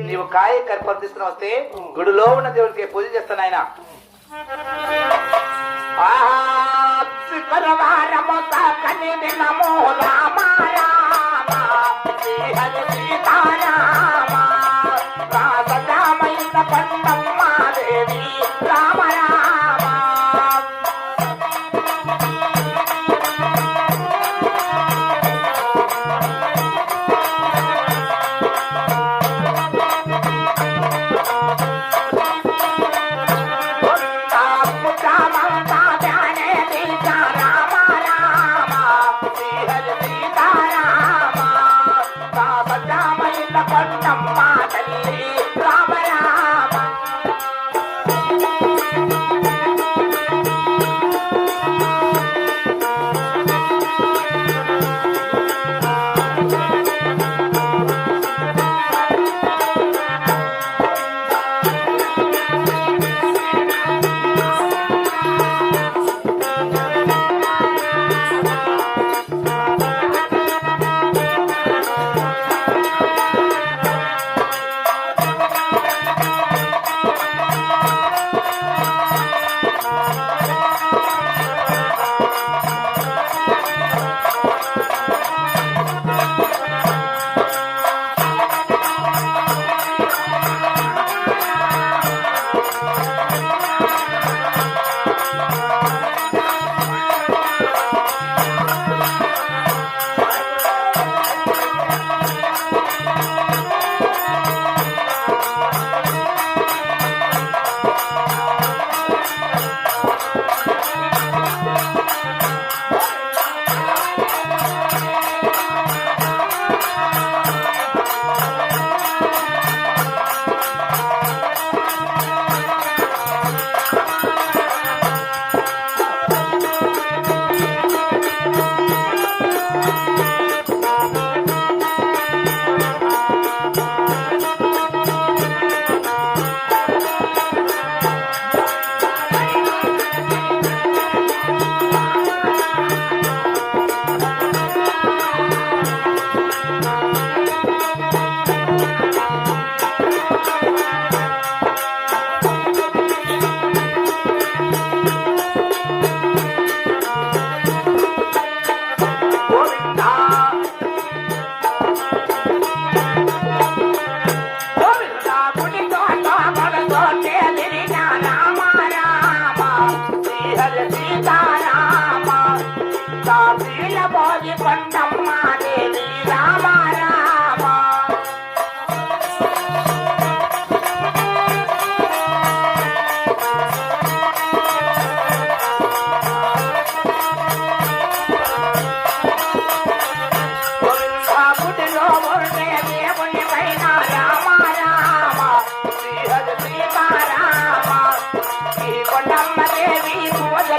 నీవు కాయ కర్పర్తిస్తున్న తీసుకుని వస్తే గుడిలో ఉన్న దేవుడికి పూజ చేస్తాను ఆయన. రామ రామ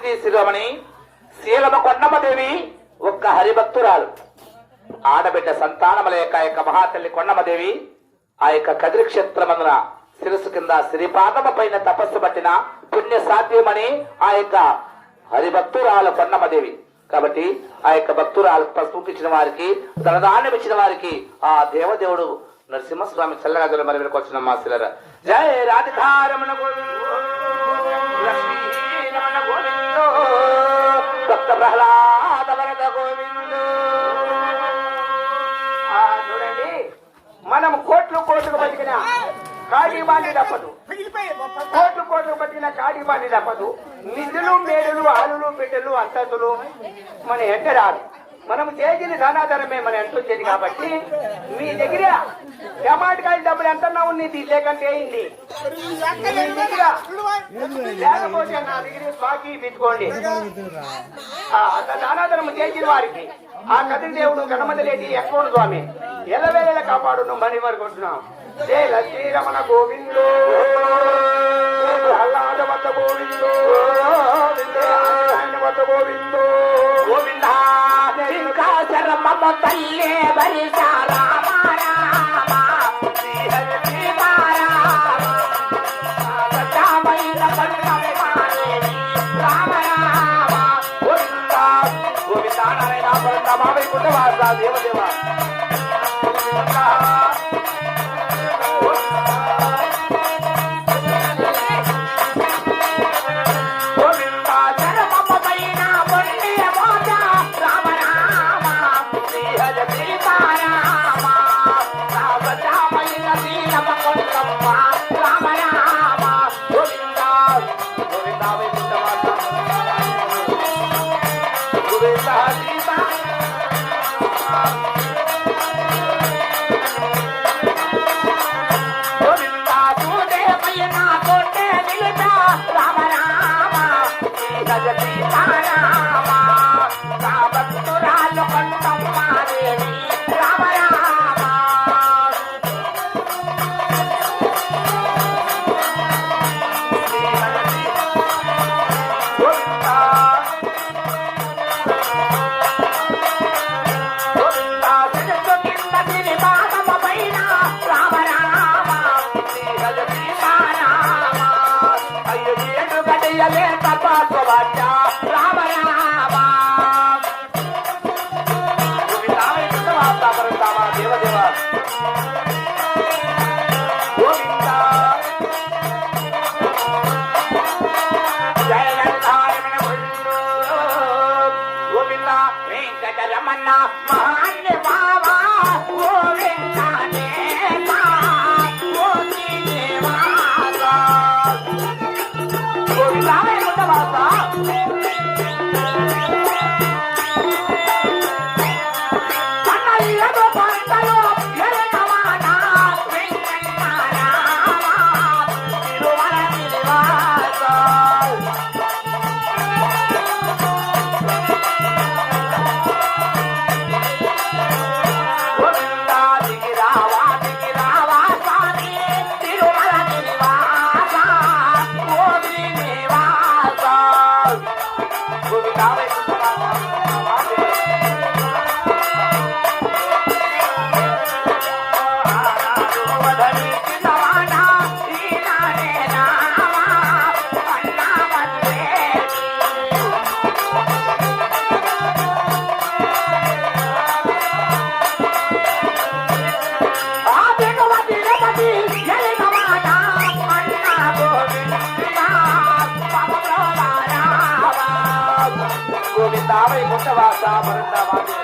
భక్తులారా శిరోమణి శీలమ కొండమ్మదేవి ఒక్క హరిభక్తురాలు. ఆడబిడ్డ సంతానము లేక యొక్క మహాతల్లి కొండమ్మదేవి ఆ యొక్క కదిరి క్షేత్రమందున శిరస్సు కింద శ్రీపాదమ పైన తపస్సు పట్టిన పుణ్య సాధ్యమని ఆ యొక్క హరిభక్తురాలు కొండమ్మదేవి కాబట్టి ఆ యొక్క భక్తురాలు పసుపు ఇచ్చిన వారికి ధనదానం ఇచ్చిన వారికి ఆ దేవదేవుడు నరసింహస్వామి చల్లగా మరి మీరు వచ్చిన మా శిలర. జయ రాధికారమణ కాడి తప్పదు. కోట్లు కోట్లు పట్టిన కాడి బాండి తప్పదు. నిధులు మేడలు ఆలులు బిడ్డలు అంతస్తులు మన ఎంట రాదు. మనం చేసిన సనాతనమే మన ఎంత వచ్చేది కాబట్టి మీ దగ్గర టమాటకాయల డబ్బులు ఎంత ఉంది లేకంటే అయింది మీ దగ్గర లేకపోతే నా దగ్గర బాకీ పెట్టుకోండి అంత దానాధనం చేసిన వారికి. ఆ కథ దేవుడు గణమతిరెడ్డి ఎక్కడ స్వామి ఎల్లవేళ కాపాడు మరి వరకు కొంటున్నాం జయ లక్ష్మీరమణ గోవిందో. వద్ద గోవిందో. వద్ద గోవిందో. గోవింద శరమమ్మ తల్లి పరంత మావై కుండవాస దేవదేవ பாப்பா போவாச்சா கோவிந்தாவை கொண்டவாசா மருந்தவாதி